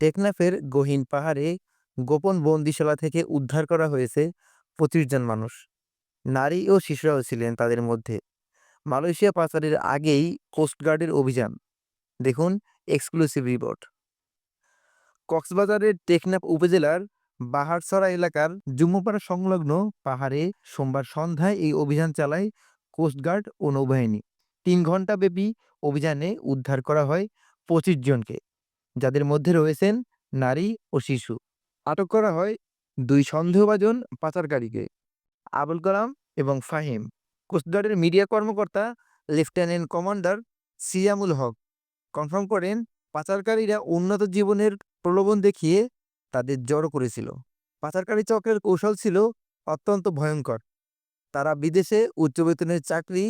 টেকনাফের গহীন পাহাড়ে গোপন বন্দিশালা থেকে উদ্ধার করা হয়েছে পঁচিশ জন মানুষ। নারী ও শিশুরাও ছিলেন তাদের মধ্যে। মালয়েশিয়া পাচারের আগেই কোস্টগার্ডের অভিযান। দেখুন এক্সক্লুসিভ রিপোর্ট। কক্সবাজারের টেকনাফ উপজেলার বাহারছড়া এলাকার জুম্মুপাড়া সংলগ্ন পাহাড়ে সোমবার সন্ধ্যায় এই অভিযান চালায় কোস্টগার্ড ও নৌবাহিনী। তিন ঘণ্টাব্যাপী অভিযানে উদ্ধার করা হয় পঁচিশ জনকে। যাদের মধ্যে রয়েছেন নারী ও শিশু। আটক করা হয় দুই সন্দেহভাজন পাচারকারীকে, আবুল কালাম এবং ফাহিম। কোস্টগার্ডের মিডিয়া কর্মকর্তা, lieutenant commander Siamul Haque confirm করেন, পাচারকারীরা উন্নত জীবনের প্রলোভন দেখিয়ে তাদের জড়ো করেছিল। পাচারকারী চক্রের কৌশল ছিল অত্যন্ত ভয়ঙ্কর। তারা বিদেশে উচ্চ বেতনের চাকরি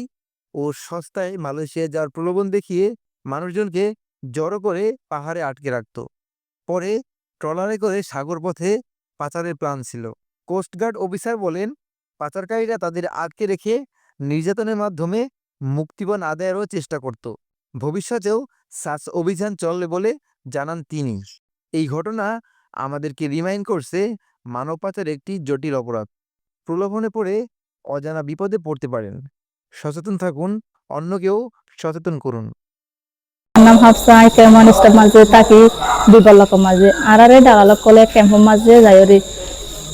ও সস্তায় মালয়েশিয়ায় যাওয়ার প্রলোভন দেখিয়ে মানুষজনকে জড়ো করে পাহাড়ে আটকে রাখত। পরে ট্রলারে করে সাগর পথে পাচারের প্ল্যান ছিল। কোস্টগার্ড অফিসার বলেন, পাচারকারীরা তাদের আটকে রেখে নির্যাতনের মাধ্যমে মুক্তিপণ আদায়েরও চেষ্টা করত। ভবিষ্যতেও সার্চ অভিযান চলবে বলে জানান তিনি। এই ঘটনা আমাদেরকে রিমাইন্ড করছে মানব পাচার একটি জটিল অপরাধ। প্রলোভনে পড়ে অজানা বিপদে পড়তে পারেন। সচেতন থাকুন, অন্যকেও সচেতন করুন। নাম হাফসা কেমন স্টাফ মাঝে তাকি বিবলক মাঝে আরারে ডাগালক কলে ক্যাম্প মাঝে যায়রে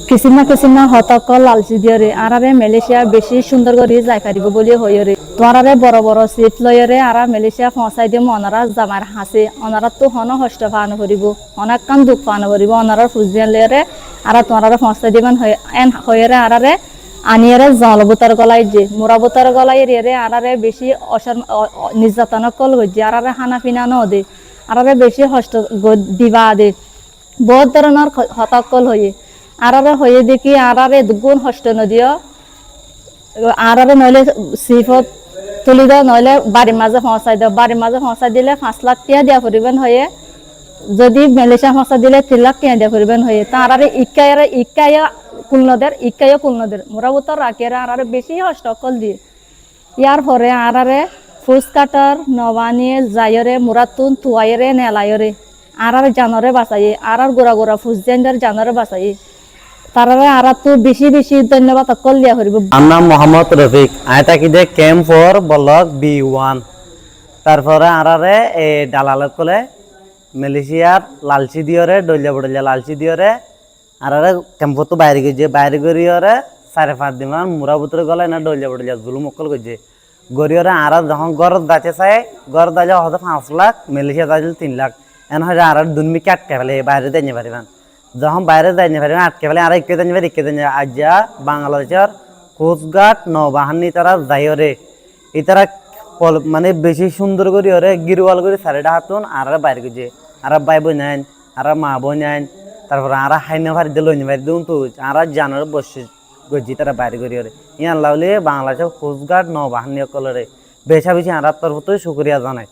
কিসিমা কিসিমা হতক লালচি দিয়রে আরারে মালয়েশিয়া বেশি সুন্দর করে যাই পারিব বলি হইরে তোমারে বড় বড় সিট লয়রে আরা মালয়েশিয়া পৌঁছাই দিয়ে অনারা জামার হাসে অনারা তো হন হষ্ট পান করিব অনেক কান দুঃখ পান করিব অনারা ফুজিয়ান লয়রে আরা তোমারে পৌঁছাই দিবেন এন হইরে আরারে আনিয়ারে জলবুতার গলাই যে মুরাবুতার গলাই রে আরারে বেশি অসার নির্যাতন কল গজ্জি আরারে হানা পিনা ন দে আরারে বেশি গ- দিবা দে, বহুত ধরনের হতাকল হয়ে আরারে হয়ে দেখি আরারে দুগুণ হষ্ট নদিও আরারে নইলে সিফত তুলি দাও, নইলে বাড়ির মাঝে পৌঁছাই দাও। বাড়ির মাঝে পৌঁছাই দিলে পাঁচ লাখ টিয়া দিয়া ফুরিবেন হয়ে যদি মালয়েশিয়া ভাষা দিলে তিন লাখ টিয়া দিয়া ফুরিবেন হয়ে তারারে ইকায়ারে ইকায়া কুলনদের ইকাইও কুলনদের মোরাবুতর রাখেরা আরারে বেশি হস্তকল দিয়ে। ইয়ার পরে আরারে ফুস কাটার নবানিয়ে যায়রে মুরাতুন, তুয়াইরে নেলায়রে আরার জানরে বাঁচাইয়ে, আরার গোড়া গোড়া ফুস জেন্ডার জানরে বাঁচাইয়ে। তারারে আরার তো বেশি বেশি ধন্যবাদ অকল দিয়া করিব। আমার নাম মোহাম্মদ রফিক আয় থাকি যে camp four block B one. তারপরে আরারে এ দালালত কলে মালয়েশিয়ার লালচি দিয়রে, ডলিয়া বডলিয়া লালচি দিয়রে আরারে ক্যাম্প তো বাইরে গেছে, বাইরে গরিয়রে সাড়ে পাঁচ দিন মান মুরা বুতরে গলে না ডলিয়া বডলিয়া জুলুম অকল গেছে। গরিয়রে আরা যখন গরত দাচে চাই গরত দাজা হয়তো পাঁচ লাখ মালয়েশিয়া দাজিল তিন লাখ। এন হয় আরার দুনমিকে আটকে ফেলে, বাইরে দেয় পারিবান যখন বাইরে যাই না পারবেন আটকে ফেলে, আর ইকে দেন ইকে দেন আজ্জা বাংলাদেশের কোস্টগার্ড নৌবাহিনী তারা যাইরে এই তারা পল- মানে বেশি সুন্দর করি ওরে গিরওয়াল করে সারেটা হাতুন, আর বাইরে গেছে। আর বাই বোন আইন, আর মা বোন আইন তারপর আরা হাইনে ভারি দিল ভারি দিন তো আরা জানার বসে গজি তারা বাইরে করি ওরে। ইয়ান লাউলে বাংলাদেশের কোস্টগার্ড নৌবাহিনী কলরে। বেছা বেছি আরা তরফ তো শুক্রিয়া জানাই।